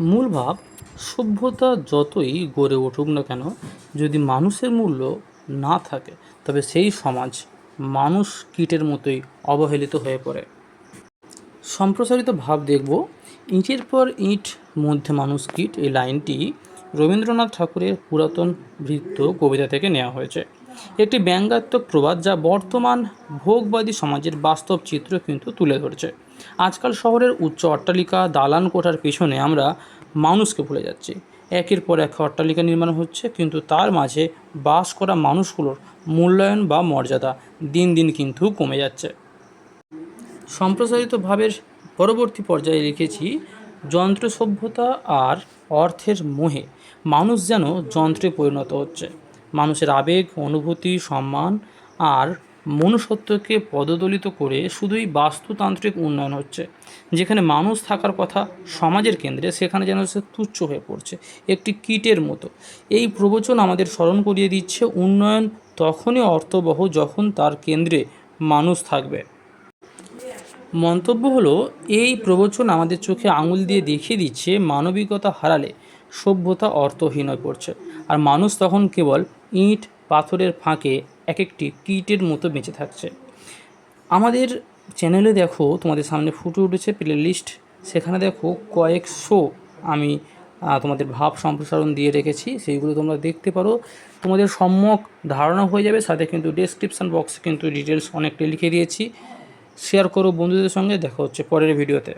মূল ভাব, সভ্যতা যতই গড়ে উঠুক না কেন, যদি মানুষের মূল্য না থাকে, তবে সেই সমাজ মানুষ কীটের মতোই অবহেলিত হয়ে পড়ে। সম্প্রসারিত ভাব দেখব, ইঁটের পর ইঁট, মধ্যে মানুষ কীট, এই লাইনটি রবীন্দ্রনাথ ঠাকুরের পুরাতন বৃত্ত কবিতা থেকে নেওয়া হয়েছে। একটি ব্যঙ্গাত্মক প্রবাদ যা বর্তমান ভোগবাদী সমাজের বাস্তব চিত্র কিন্তু তুলে ধরছে। আজকাল শহরের উচ্চ অট্টালিকা দালান কোঠার পিছনে আমরা মানুষকে ভুলে যাচ্ছি। একের পর এক অট্টালিকা নির্মাণ হচ্ছে, কিন্তু তার মাঝে বাস করা মানুষগুলোর মূল্যায়ন বা মর্যাদা দিন দিন কিন্তু কমে যাচ্ছে। সম্প্রসারিত ভাবের পরবর্তী পর্যায়ে লিখেছি যন্ত্র সভ্যতা আর অর্থের মোহে। মানুষ যেন যন্ত্রে পরিণত হচ্ছে। মানুষের আবেগ, অনুভূতি, সম্মান আর মনুষ্যত্বকে পদদলিত করে শুধুই বাস্তুতান্ত্রিক উন্নয়ন হচ্ছে। যেখানে মানুষ থাকার কথা সমাজের কেন্দ্রে, সেখানে যেন সে তুচ্ছ হয়ে পড়ছে। একটি কীটের মতো। এই প্রবচন আমাদের স্মরণ করিয়ে দিচ্ছে, উন্নয়ন তখনই অর্থবহ যখন তার কেন্দ্রে মানুষ থাকবে। মন্তব্য হলো, এই প্রবচন আমাদের চোখে আঙুল দিয়ে দেখিয়ে দিচ্ছে মানবিকতা হারালে। সভ্যতা অর্থহীন হয়ে পড়ছে আর মানুষ তখন কেবল ইট পাথরের ফাঁকে এক একটি কীটের মতো বেঁচে থাকছে। আমাদের চ্যানেলে দেখো, তোমাদের সামনে ফুটে উঠেছে প্লে লিস্ট সেখানে দেখো কয়েকশো আমি তোমাদের ভাব সম্প্রসারণ দিয়ে রেখেছি। সেইগুলো তোমরা দেখতে পারো। তোমাদের সম্যক ধারণা হয়ে যাবে। সাথে কিন্তু ডেসক্রিপশান বক্সে কিন্তু ডিটেলস অনেকটাই লিখে দিয়েছি। শেয়ার করো বন্ধুদের সঙ্গে। দেখা হচ্ছে পরের ভিডিওতে